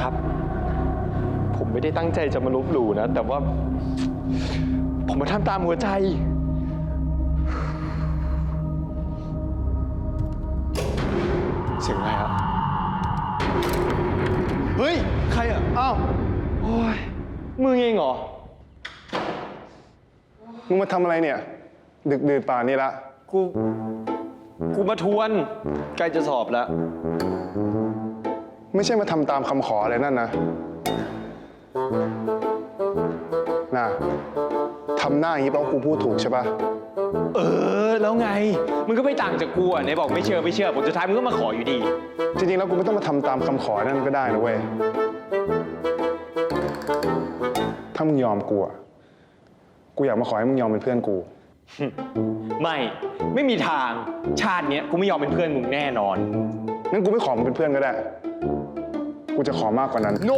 ครับ ผมไม่ได้ตั้งใจจะมาลบหลู่นะ แต่ว่า ผมมาทำตามหัวใจ เสียงอะไรครับ เฮ้ย ใครอะ อ้าวโอ้ยมึงเองเหรอ มึงมาทำอะไรเนี่ย ดึกดื่นป่านนี้ละ กู กูมาทวน ใกล้จะสอบแล้ว ไม่ใช่มาทำตามคำขออะไรนั่นนะ น่ะทำหน้าอย่างนี้แปลว่ากูพูดถูกใช่ปะเออ แล้วไง มึงก็ไม่ต่างจากกูอะไหนบอกไม่เชื่อไม่เชื่อผลสุดท้ายมึงก็มาขออยู่ดี จริงๆแล้วกูไม่ต้องมาทำตามคำขอนั่นก็ได้นะเว้ย ถ้ามึงยอมกูอะกูอยากมาขอให้มึงยอมเป็นเพื่อนกู ไม่ไม่มีทางชาติเนี้ยกูไม่ยอมเป็นเพื่อนมึงแน่นอน งั้นกูไม่ขอมึงเป็นเพื่อนก็ได้ กูจะขอมากกว่านั้น โน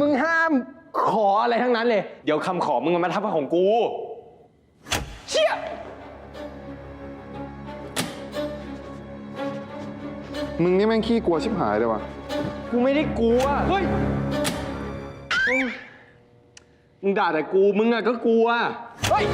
มึงห้ามขออะไรทั้งนั้นเลย เดี๋ยวคำขอมึงมันมาทับกับของกู เชี่ย มึงนี่แม่งขี้กลัวชิบหายเลยว่ะ กูไม่ได้กลัว เฮ้ยโอ้ยมึงด่าแต่กู มึงอะก็กลัว เฮ้ย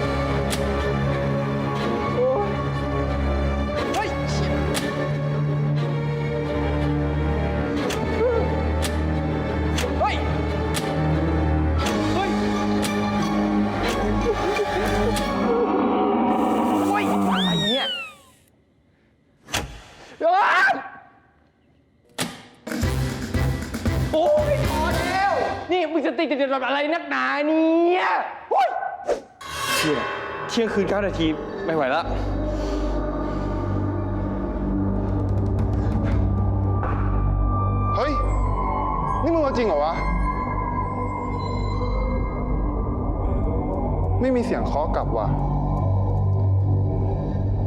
นี่มึงจะติดติดติดแบบอะไรนักหนาเนี่ยโอ้ยเที่ยงเที่ยงคืนเก้านาทีไม่ไหวแล้วเฮ้ย นี่มึงเอาจริงเหรอวะ ไม่มีเสียงเคาะกลับว่ะ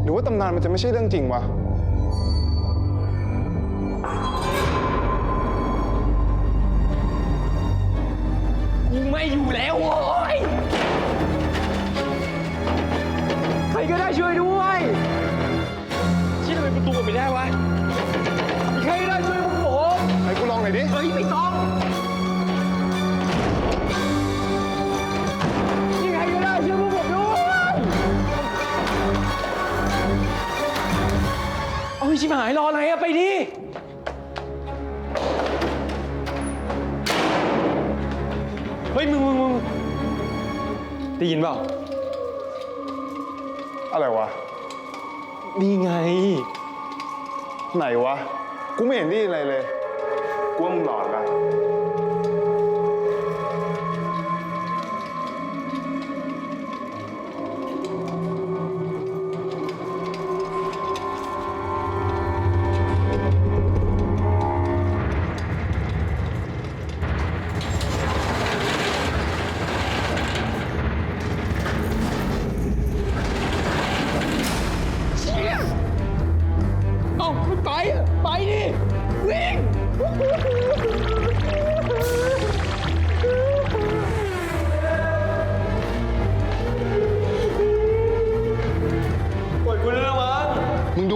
หรือว่าตำนานมันจะไม่ใช่เรื่องจริงวะ กูไม่อยู่แล้วโว้ย ใครก็ได้ช่วยด้วยชี้ทำไมประตูเปิดไม่ได้วะมีใครก็ได้ช่วยพวกผม ไหนกูลองหน่อยดิ เฮ้ยไม่ต้องมีใครก็ได้ช่วยพวกผมด้วยเอาชิบหายรออะไรอะไปดิ เฮ้ยมึงมึงมึงได้ยินเปล่า อะไรวะนี่ไง ไหนวะ กูไม่เห็นได้ยินอะไรเลย กูว่ามึงหลอนละ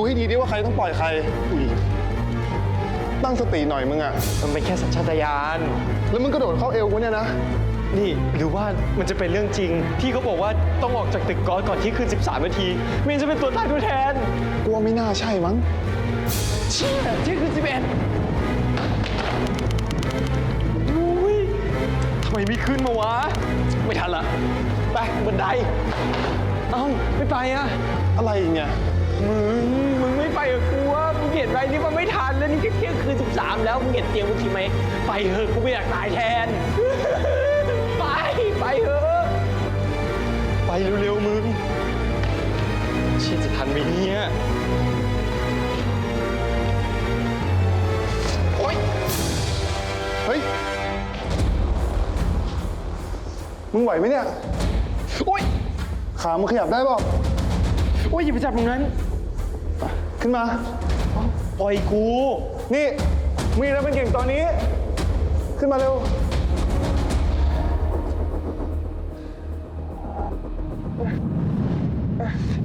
ให้ดีดิว่าใครต้องปล่อยใครอุ้ยตั้งสติหน่อยมึงอะมันเป็นแค่สัญชาตญาณ แล้วมึงกระโดดเข้าเอวกูเนี่ยนะ นี่หรือว่ามันจะเป็นเรื่องจริง ที่เขาบอกว่าต้องออกจากตึกก่อนก่อนที่คืน 13 นาทีไม่งั้นจะเป็นตัวตายตัวแทนกูว่าไม่น่าใช่มั้งเชี่ยที่คืน11อุ้ยทำไมไม่ขึ้นมาวะ ไม่ทันละไปบันได เอ้า ไม่ไปอะอะไรอีกเนี่ยมึง ไหมไปเถอะกูไม่อยากตายแทน ไป ไปเถอะ ไปเร็วๆมึงเชี่ยจะทันไหมเนี่ย โอ๊ย เฮ้ย มึงไหวไหมเนี่ย โอ๊ย ขามึงขยับได้เปล่าโอ๊ยอย่าไปจับตรงนั้น ขึ้นมา ปล่อยกู นี่ มีอะไรเป็นเก่งตอนนี้ ขึ้นมาเร็ว Ah.